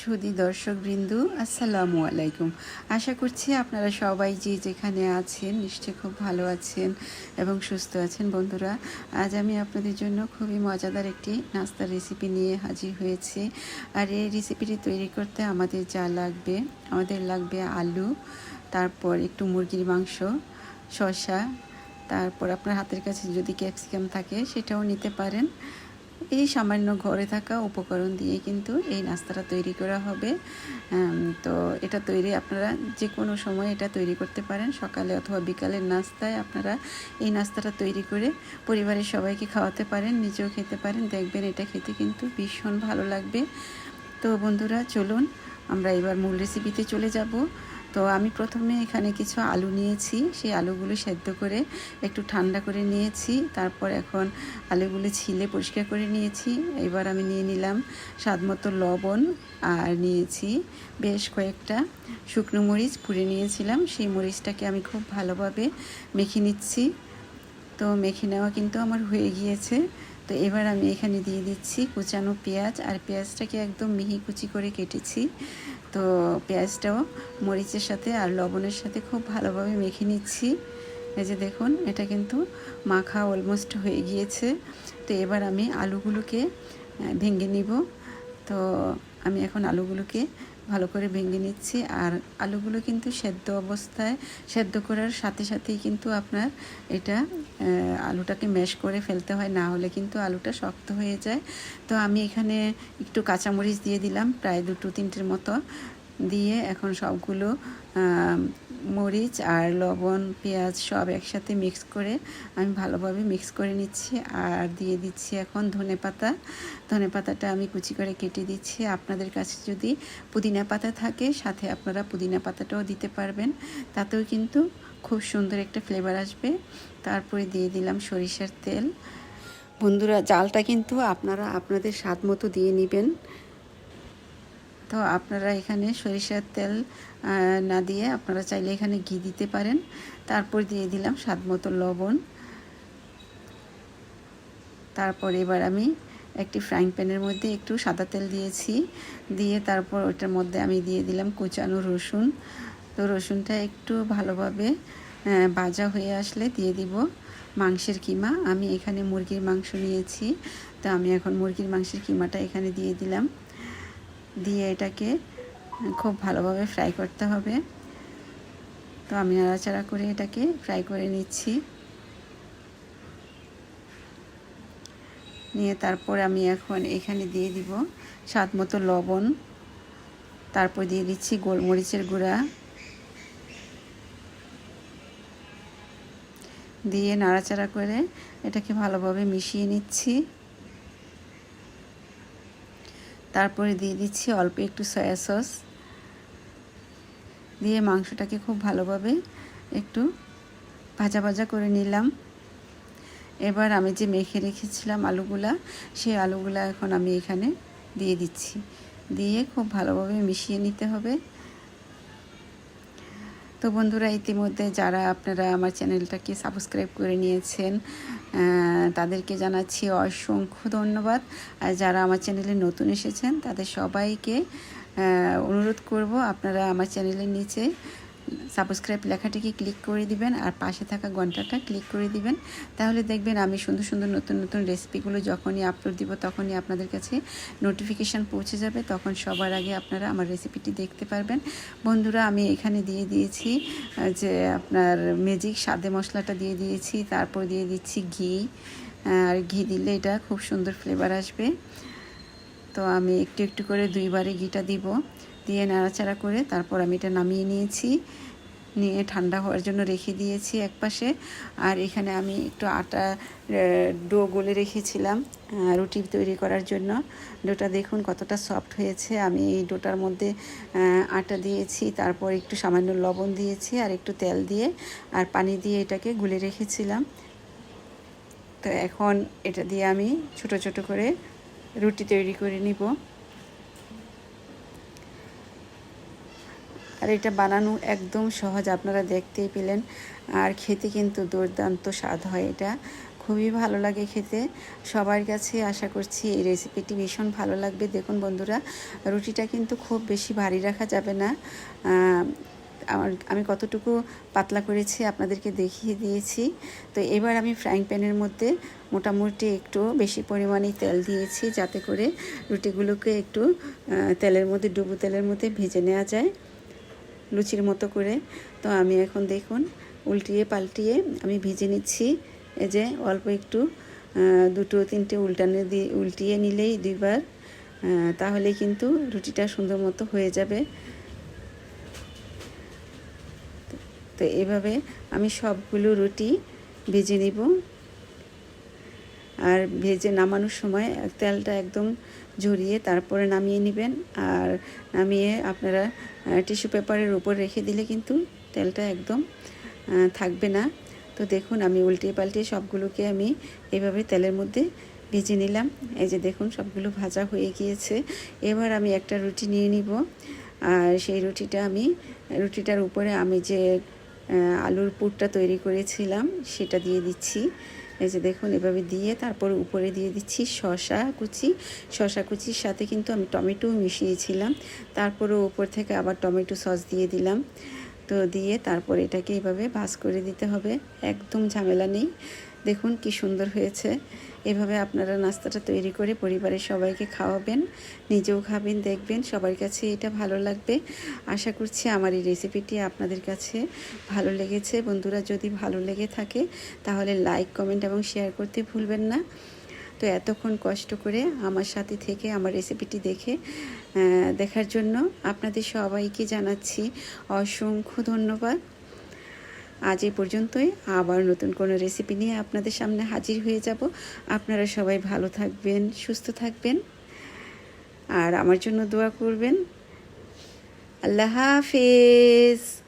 সুদী দর্শক বৃন্দু আসসালামু আলাইকুম। আশা করছি আপনারা সবাই যে যেখানে আছেন নিশ্চয়ই খুব ভালো আছেন এবং সুস্থ আছেন বন্ধুরা। আজ আমি আপনাদের জন্য খুবই মজাদার একটি নাস্তার রেসিপি নিয়ে হাজির হয়েছি। আর এই রেসিপিটি তৈরি করতে আমাদের যা লাগবে, আমাদের লাগবে আলু, তারপর একটু মুরগির মাংস, শসা, তারপর আপনার হাতের কাছে যদি ক্যাপসিকাম থাকে সেটাও নিতে পারেন। এই সামান্য ঘরে থাকা উপকরণ দিয়ে কিন্তু এই নাস্তাটা তৈরি করা হবে। তো এটা তৈরি আপনারা যে কোনো সময় এটা তৈরি করতে পারেন। সকালে অথবা বিকালের নাস্তায় আপনারা এই নাস্তাটা তৈরি করে পরিবারের সবাইকে খাওয়াতে পারেন, নিজেও খেতে পারেন। দেখবেন এটা খেতে কিন্তু ভীষণ ভালো লাগবে। তো বন্ধুরা, চলুন আমরা এবার মূল রেসিপিতে চলে যাব। তো আমি প্রথমে এখানে কিছু আলু নিয়েছি। সেই আলুগুলো সেদ্ধ করে একটু ঠান্ডা করে নিয়েছি। তারপর এখন আলুগুলো ছিলে পরিষ্কার করে নিয়েছি। এবার আমি নিয়ে নিলাম স্বাদ মতো লবণ আর নিয়েছি বেশ কয়েকটা শুকনো মরিচ পুড়ে নিয়েছিলাম। সেই মরিচটাকে আমি খুব ভালোভাবে মেখে নিচ্ছি। তো মেখে নেওয়া কিন্তু আমার হয়ে গিয়েছে। তো এবার আমি এখানে দিয়ে দিচ্ছি কুচানো পেঁয়াজ। আর পেঁয়াজটাকে একদম মিহি কুচি করে কেটেছি। তো পেঁয়াজটাও মরিচের সাথে আর লবণের সাথে খুব ভালোভাবে মেখে নিচ্ছি। এই যে দেখুন, এটা কিন্তু মাখা অলমোস্ট হয়ে গিয়েছে। তো এবার আমি আলুগুলোকে ভেঙে নিব। তো আমি এখন আলুগুলোকে ভালো করে ভেঙে নিচ্ছি। আর আলুগুলো কিন্তু সেদ্ধ অবস্থায়, সেদ্ধ করার সাথে সাথেই কিন্তু আপনার এটা আলুটাকে ম্যাশ করে ফেলতে হয়। না হলে কিন্তু আলুটা শক্ত হয়ে যায়। তো আমি এখানে একটু কাঁচামরিচ দিয়ে দিলাম, প্রায় দুটো তিনটের মতো। দিয়ে এখন সবগুলো মরিচ আর লবণ, পেঁয়াজ সব একসাথে মিক্স করে আমি ভালোভাবে মিক্স করে নিচ্ছি। আর দিয়ে দিচ্ছি এখন ধনে পাতা। ধনে পাতাটা আমি কুচি করে কেটে দিচ্ছি। আপনাদের কাছে যদি পুদিনা পাতা থাকে, সাথে আপনারা পুদিনা পাতাটাও দিতে পারবেন। তাতেও কিন্তু খুব সুন্দর একটা ফ্লেভার আসবে। তারপরে দিয়ে দিলাম সরিষার তেল। বন্ধুরা, জালটা কিন্তু আপনারা আপনাদের স্বাদ মতো দিয়ে নেবেন। তো আপনারা এখানে সরিষার তেল না দিয়ে আপনারা চাইলে এখানে ঘি দিতে পারেন। তারপর দিয়ে দিলাম স্বাদ মতো লবণ। তারপর এবার আমি একটি ফ্রাইং প্যানের মধ্যে একটু সাদা তেল দিয়েছি। দিয়ে তারপর ওটার মধ্যে আমি দিয়ে দিলাম কুচানো রসুন। তো রসুনটা একটু ভালোভাবে ভাজা হয়ে আসলে দিয়ে দিব মাংসের কিমা। আমি এখানে মুরগির মাংস নিয়েছি। তো আমি এখন মুরগির মাংসের কিমাটা এখানে দিয়ে দিলাম। দিয়ে এটাকে খুব ভালোভাবে ফ্রাই করতে হবে। তো আমি নাড়াচাড়া করে এটাকে ফ্রাই করে নিচ্ছি। নিয়ে তারপর আমি এখন এখানে দিয়ে দিব স্বাদ মতো লবণ। তারপর দিয়ে দিচ্ছি গোলমরিচের গুঁড়া। দিয়ে নাড়াচাড়া করে এটাকে ভালোভাবে মিশিয়ে নিচ্ছি। তারপরে দিয়ে দিচ্ছি অল্প একটু সয়া সস। দিয়ে মাংসটাকে খুব ভালোভাবে একটু ভাজা ভাজা করে নিলাম। এবার আমি যে মেখে রেখেছিলাম আলুগুলা, সেই আলুগুলা এখন আমি এখানে দিয়ে দিচ্ছি। দিয়ে খুব ভালোভাবে মিশিয়ে নিতে হবে। তো বন্ধুরা, ইতিমধ্যে যারা আপনারা আমার চ্যানেলটাকে সাবস্ক্রাইব করে নিয়েছেন তাদেরকে জানাচ্ছি অসংখ্য ধন্যবাদ। আর যারা আমার চ্যানেলে নতুন এসেছেন, তাদের সবাইকে অনুরোধ করব আপনারা আমার চ্যানেলের নিচে সাবস্ক্রাইব লেখাটিকে ক্লিক করে দিবেন আর পাশে থাকা ঘন্টাটা ক্লিক করে দিবেন। তাহলে দেখবেন আমি সুন্দর সুন্দর নতুন নতুন রেসিপিগুলো যখনই আপলোড দিব, তখনই আপনাদের কাছে নোটিফিকেশান পৌঁছে যাবে। তখন সবার আগে আপনারা আমার রেসিপিটি দেখতে পারবেন। বন্ধুরা, আমি এখানে দিয়ে দিয়েছি যে আপনার ম্যাজিক স্বাদে মশলাটা দিয়ে দিয়েছি, তারপর দিয়ে দিচ্ছি ঘি। আর ঘি দিলে এটা খুব সুন্দর ফ্লেভার আসবে। তো আমি একটু একটু করে দুইবারে ঘিটা দিব। দিয়ে নাড়াচাড়া করে তারপর আমি এটা নামিয়ে নিয়েছি। নিয়ে ঠান্ডা হওয়ার জন্য রেখে দিয়েছি এক পাশে আর এখানে আমি একটু আটা ডো গলে রেখেছিলাম রুটি তৈরি করার জন্য। ডোটা দেখুন কতটা সফট হয়েছে। আমি এই ডোটার মধ্যে আটা দিয়েছি, তারপর একটু সামান্য লবণ দিয়েছি আর একটু তেল দিয়ে আর পানি দিয়ে এটাকে গুলে রেখেছিলাম। তো এখন এটা দিয়ে আমি ছোট ছোট করে রুটি তৈরি করে নিব। আর এটা বানানো একদম সহজ, আপনারা দেখতেই পেলেন। আর খেতে কিন্তু দুর্দান্ত স্বাদ হয় এটা। খুবই ভালো লাগে খেতে। সবার কাছে আশা করছি এই রেসিপিটি ভীষণ ভালো লাগবে। দেখুন বন্ধুরা, রুটিটা কিন্তু খুব বেশি ভারী রাখা যাবে না। আমার, আমি কতটুকু পাতলা করেছি আপনাদেরকে দেখিয়ে দিয়েছি। তো এবার আমি ফ্রাইং প্যানের মধ্যে মোটামুটি একটু বেশি পরিমাণে তেল দিয়েছি যাতে করে রুটিগুলোকে একটু তেলের মধ্যে, ডুবো তেলের মধ্যে ভেজে নেওয়া যায়। লুচির মতো করে। তো আমি এখন দেখুন, উল্টিয়ে পাল্টিয়ে আমি ভেজে নিচ্ছি। এই যে অল্প একটু দুটো তিনটে উল্টানে দিয়ে উল্টিয়ে নিলেই দুইবার তাহলে কিন্তু রুটিটা সুন্দর মতো হয়ে যাবে। তো এভাবে আমি সবগুলো রুটি ভেজে নিব। আর ভেজে নামানোর সময় তেলটা একদম ঝরিয়ে তারপরে নামিয়ে নেবেন। আর নামিয়ে আপনারা টিস্যু পেপারের উপর রেখে দিলে কিন্তু তেলটা একদম থাকবে না। তো দেখুন, আমি উল্টে পাল্টে সবগুলোকে আমি এভাবে তেলের মধ্যে ভেজে নিলাম। এই যে দেখুন, সবগুলো ভাজা হয়ে গিয়েছে। এবার আমি একটা রুটি নিয়ে নিব। আর সেই রুটিটা আমি, রুটিটার উপরে আমি যে আলুর পুরটা তৈরি করেছিলাম, সেটা দিয়ে দিচ্ছি। এই যে দেখুন, এভাবে দিয়ে তারপর উপরে দিয়ে দিচ্ছি শশা কুচি। শশা কুচির সাথে কিন্তু আমি টমেটো মিশিয়েছিলাম। তারপরে উপর থেকে আবার টমেটো সস দিয়ে দিলাম। তো দিয়ে তারপর এটাকে এভাবে ভাজ করে দিতে হবে। একদম ঝামেলা নেই। দেখুন কি সুন্দর হয়েছে। এভাবে আপনারা নাস্তাটা তৈরি করে পরিবারের সবাইকে খাওয়াবেন, নিজেও খাবেন, দেখবেন, সবার কাছে এটা ভালো লাগবে। আশা করছি আমার এই রেসিপিটি আপনাদের কাছে ভালো লেগেছে। বন্ধুরা, যদি ভালো লেগে থাকে, তাহলে লাইক কমেন্ট এবং শেয়ার করতে ভুলবেন না। তো এতক্ষণ কষ্ট করে আমার সাথে থেকে আমার রেসিপিটি দেখে দেখার জন্য আপনাদের সবাইকে জানাচ্ছি অসংখ্য ধন্যবাদ। আজ এই পর্যন্তই। আবার নতুন কোনো রেসিপি নিয়ে আপনাদের সামনে হাজির হয়ে যাব। আপনারা সবাই ভালো থাকবেন, সুস্থ থাকবেন। আর আমার জন্য দোয়া করবেন। আল্লাহ হাফেজ।